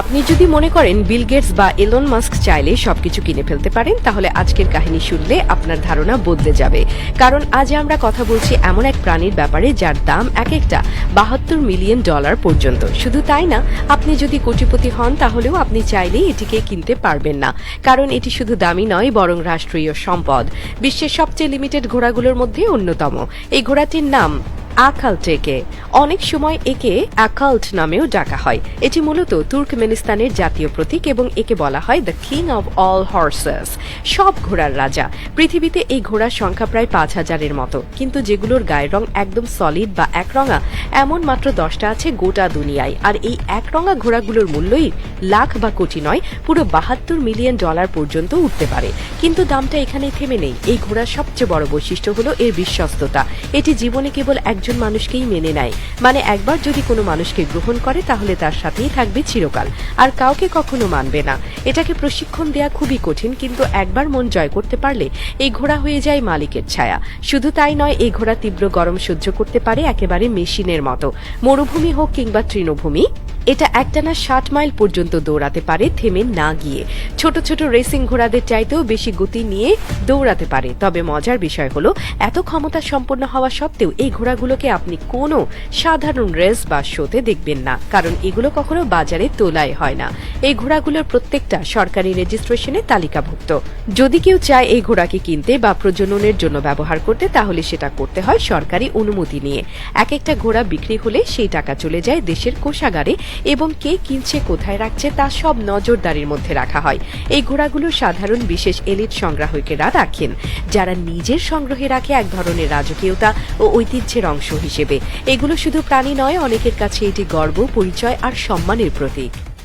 আপনি যদি মনে করেন বিল গেটস বা এলন মাস্ক চাইলে সবকিছু কিনে ফেলতে পারেন, তাহলে আজকের কাহিনী শুনলে আপনার ধারণা বদলে যাবে। কারণ আজ আমরা কথা বলছি এমন এক প্রাণীর ব্যাপারে যার দাম এক একটা বাহাত্তর মিলিয়ন ডলার পর্যন্ত। শুধু তাই না, আপনি যদি কোটিপতি হন, তাহলেও আপনি চাইলেই এটিকে কিনতে পারবেন না। কারণ এটি শুধু দামি নয়, বরং রাষ্ট্রীয় সম্পদ। বিশ্বের সবচেয়ে লিমিটেড ঘোড়াগুলোর মধ্যে অন্যতম। এই ঘোড়াটির নাম আকালটেকে অনেক সময় একে অ্যাকাল্ট নামেও ডাকা হয়। এটি মূলত তুর্কমেনিস্তানের জাতীয় প্রতীক এবং একে বলা হয় the king of all horses সব ঘোড়ার রাজা। পৃথিবীতে এই ঘোড়ার সংখ্যা প্রায় পাঁচ হাজারের মতো। কিন্তু যেগুলোর গায়ের রং একদম সলিড বা একরঙা, এমন মাত্র দশটা আছে গোটা দুনিয়ায়। আর এই একরঙা ঘোড়াগুলোর মূল্যই লাখ বা কোটি নয়, পুরো বাহাত্তর মিলিয়ন ডলার পর্যন্ত উঠতে পারে। কিন্তু দামটা এখানেই থেমে নেই। এই ঘোড়ার সবচেয়ে বড় বৈশিষ্ট্য হলো এর বিশ্বস্ততা। এটি জীবনে কেবল একজন মানুষকেই মেনে নেয়। মানে একবার যদি কোনো মানুষকে গ্রহণ করে, তাহলে তার সাথেই থাকবে চিরকাল। আর কাউকে কখনো মানবে না। এটাকে প্রশিক্ষণ দেয়া খুবই কঠিন, কিন্তু একবার মন জয় করতে পারলে এই ঘোড়া হয়ে যায় মালিকের ছায়া। শুধু তাই নয়, এই ঘোড়া তীব্র গরম সহ্য করতে পারে একেবারে মেশিনের মতো। মরুভূমি হোক কিংবা তৃণভূমি এটা একটানা ষাট মাইল পর্যন্ত দৌড়াতে পারে, থেমে না গিয়ে। ছোট ছোট রেসিং ঘোড়াদের চাইতেও বেশি গতি নিয়ে দৌড়াতে পারে। তবে মজার বিষয় হলো, এত ক্ষমতা সম্পন্ন হওয়া সত্ত্বেও এই ঘোড়াগুলোকে আপনি কোনো সাধারণ রেস বা শোতে দেখবেন না, কারণ এগুলো কখনো বাজারে তোলায় হয় না। এই ঘোড়াগুলোর প্রত্যেকটা সরকারি রেজিস্ট্রেশনে তালিকাভুক্ত। যদি কেউ চায় এই ঘোড়াকে কিনতে বা প্রজননের জন্য ব্যবহার করতে, তাহলে সেটা করতে হয় সরকারি অনুমতি নিয়ে। এক একটা ঘোড়া বিক্রি হলে সেই টাকা চলে যায় দেশের কোষাগারে এবং কে কিনছে, কোথায় রাখছে তা সব নজরদারির মধ্যে রাখা হয়। এই ঘোড়াগুলো সাধারণ বিশেষ এলিট সংগ্রাহকেরা রাখেন, যারা নিজের সংগ্রহে রাখে এক ধরনের রাজকীয়তা ও ঐতিহ্যের অংশ হিসেবে। এগুলো শুধু প্রাণী নয়, অনেকের কাছে এটি গর্ব, পরিচয় আর সম্মানের প্রতীক।